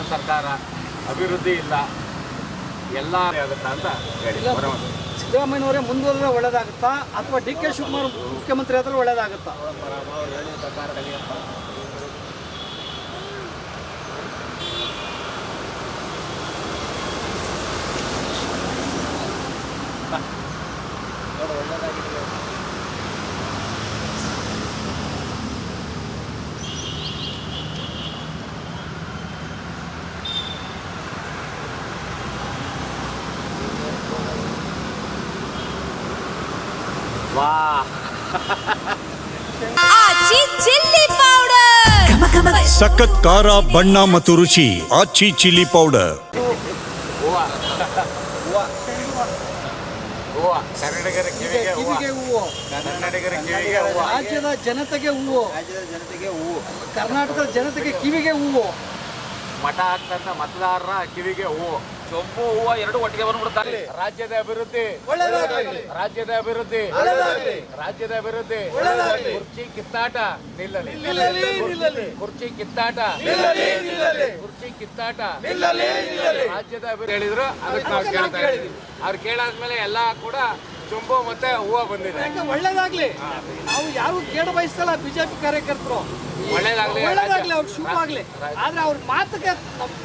ಕಾಂಗ್ರೆಸ್ ಸರ್ಕಾರ ಅಭಿವೃದ್ಧಿ ಇಲ್ಲ. ಎಲ್ಲ ಆಗುತ್ತಾ ಅಂತ ಹೇಳಿ. ಸಿದ್ದರಾಮಯ್ಯನವರೇ ಮುಂದುವರೆದ್ರೆ ಒಳ್ಳೇದಾಗುತ್ತಾ? ಅಥವಾ ಡಿ ಕೆ ಶಿವಕುಮಾರ್ ಮುಖ್ಯಮಂತ್ರಿ ಆದ್ರೆ ಒಳ್ಳೇದಾಗುತ್ತಾ? ವಾ ಸಖತ್ ಖಾರ ಬಣ್ಣ ಮತ್ತು ರುಚಿ. Aachi chilli powder. ರಾಜ್ಯದ ಜನತೆಗೆ ಹೂವು. ರಾಜ್ಯದ ಜನತೆಗೆ ಹೂವು. ಕರ್ನಾಟಕದ ಜನತೆಗೆ ಕಿವಿಗೆ ಹೂವು. ಮಠ ಆಗ್ತಂತ ಮತದಾರರ ಕಿವಿಗೆ ಹೂವು. ಸೊಂಪು ಹೂವು ಎರಡು ಒಟ್ಟಿಗೆ ಬಂದ್ಬಿಡ್ತಾರೆ ರಾಜ್ಯದ ಅಭಿವೃದ್ಧಿ. ರಾಜ್ಯದ ಅಭಿವೃದ್ಧಿ. ರಾಜ್ಯದ ಅಭಿವೃದ್ಧಿ. ಕುರ್ಚಿ ಕಿತ್ತಾಟ. ನಿಲ್ಲಲಿ. ಕುರ್ಚಿ ಕಿತ್ತಾಟ. ಕುರ್ಚಿ ಕಿತ್ತಾಟ. ರಾಜ್ಯದ ಅಭಿವೃದ್ಧಿ ಹೇಳಿದ್ರು ಅದಕ್ಕೆ ನಾವು ಕೇಳ್ತಾ ಅವ್ರು ಕೇಳಾದ್ಮೇಲೆ ಎಲ್ಲ ಕೂಡ ಚೊಂಬು ಮತ್ತೆ ಹೂವ ಬಂದಿದೆ. ಯಾಕೆ ಒಳ್ಳೇದಾಗ್ಲಿ? ನಾವು ಯಾರು ಕೇಳ ಬಯಸ್ತಲ್ಲ ಬಿಜೆಪಿ ಕಾರ್ಯಕರ್ತರು. ಒಳ್ಳೇದಾಗ್ಲಿ. ಒಳ್ಳೇದಾಗ್ಲಿ ಶುಭ ಆಗ್ಲಿ ಆದ್ರೆ ಅವ್ರ ಮಾತಿಗೆ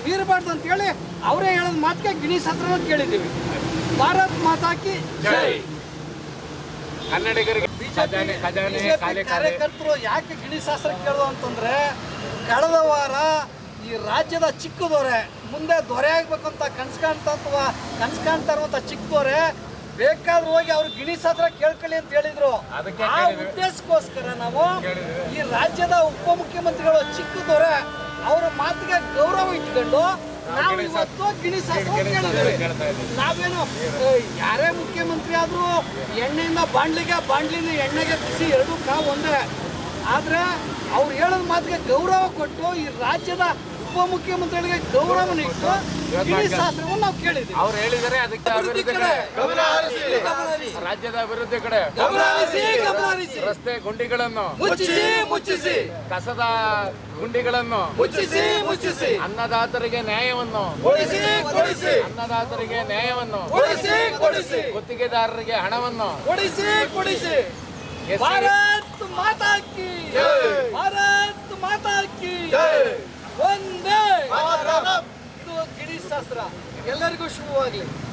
ಮೀರಬಾರ್ದು ಅಂತ ಹೇಳಿ ಅವರೇ ಹೇಳೋದ್ ಮಾತಿಗೆ ಗಿಣೀಶ್ ಹತ್ರ ಕೇಳಿದ್ದೀವಿ. ಭಾರತ್ ಮಾತಾಕಿ ಜೈ. ಕನ್ನಡಿಗರಿಗೆ ಬಿಜೆಪಿ ಕಾರ್ಯಕರ್ತರು ಯಾಕೆ ಗಿಣಿಶಾಸ್ತ್ರ ಕೇಳೋದು ಅಂತಂದ್ರೆ ಕಳೆದ ವಾರ ಈ ರಾಜ್ಯದ ಚಿಕ್ಕ ದೊರೆ ಮುಂದೆ ದೊರೆ ಆಗ್ಬೇಕಂತ ಅಂತ ಕನ್ಸ್ ಕಾಣ್ತಾ ಅಥವಾ ಕನ್ಸ್ ಕಾಣ್ತಾ ಇರುವಂತ ಚಿಕ್ಕ ದೊರೆ ಬೇಕಾದ್ರೆ ಹೋಗಿ ಅವ್ರು ಹತ್ರ ಕೇಳ್ಕೊಳ್ಳಿ ಅಂತ ಹೇಳಿದ್ರು. ಆ. ಉದ್ದೇಶಕ್ಕೋಸ್ಕರ ನಾವು ಈ ರಾಜ್ಯದ ಉಪಮುಖ್ಯಮಂತ್ರಿಗಳು ಚಿಕ್ಕ ದೊರೆ ಅವರ ಮಾತಿಗೆ ಗೌರವ ಇಟ್ಕೊಂಡು ನಾವು ಇವತ್ತು ಗಿಣಿಸ್ ಕೇಳಿದ್ವಿ ನಾವೇನು ಯಾರೇ ಮುಖ್ಯಮಂತ್ರಿ ಆದ್ರೂ ಎಣ್ಣೆಯಿಂದ ಬಾಂಡ್ಲಿಗೆ ಬಾಂಡ್ಲಿಂದ ಎಣ್ಣೆಗೆ ಬಿಸಿ ಎರಡೂ ಕಾವು ಒಂದೇ. ಆದ್ರೆ ಅವ್ರು ಹೇಳೋದ್ ಮಾತಿಗೆ ಗೌರವ ಕೊಟ್ಟು ಈ ರಾಜ್ಯದ ಉಪಮುಖ್ಯಮಂತ್ರಿಗಳಿಗೆ ಗೌರವ ಇಟ್ಟು ಇಡೀ ಶಾಸ್ತ್ರವನ್ನು ನಾವು ಕೇಳಿದ್ವಿ ಅವ್ರು ಹೇಳಿದರೆ ಅದಕ್ಕೆ ಅಭಿವೃದ್ಧಿ ಅಭಿವೃದ್ಧಿ ಕಡೆ ಕಡೆ ಗಮನ ಹರಿಸಿ, ರಾಜ್ಯದ ಅಭಿವೃದ್ಧಿ ಕಡೆ ಗಮನ ಹರಿಸಿ, ಗಮನ ಹರಿಸಿ. ರಸ್ತೆ ಗುಂಡಿಗಳನ್ನು ಮುಚ್ಚಿಸಿ ಮುಚ್ಚಿಸಿ. ಕಸದ ಗುಂಡಿಗಳನ್ನು ಮುಚ್ಚಿಸಿ ಮುಚ್ಚಿಸಿ. ಅನ್ನದಾತರಿಗೆ ನ್ಯಾಯವನ್ನು ಕೊಡಿಸಿ ಕೊಡಿಸಿ. ಅನ್ನದಾತರಿಗೆ ನ್ಯಾಯವನ್ನು ಕೊಡಿಸಿ ಕೊಡಿಸಿ. ಗುತ್ತಿಗೆದಾರರಿಗೆ ಹಣವನ್ನು ಕೊಡಿಸಿ ಕೊಡಿಸಿ. ಎಸ್ ಭಾರತ್ ಮಾತಾ ಕಿ ಭಾರತ್ ಮಾತಾ ಕಿ ಒಂದೇ ಶಾಸ್ತ್ರ ಎಲ್ಲರಿಗೂ ಶುಭವಾಗ್ಲಿ.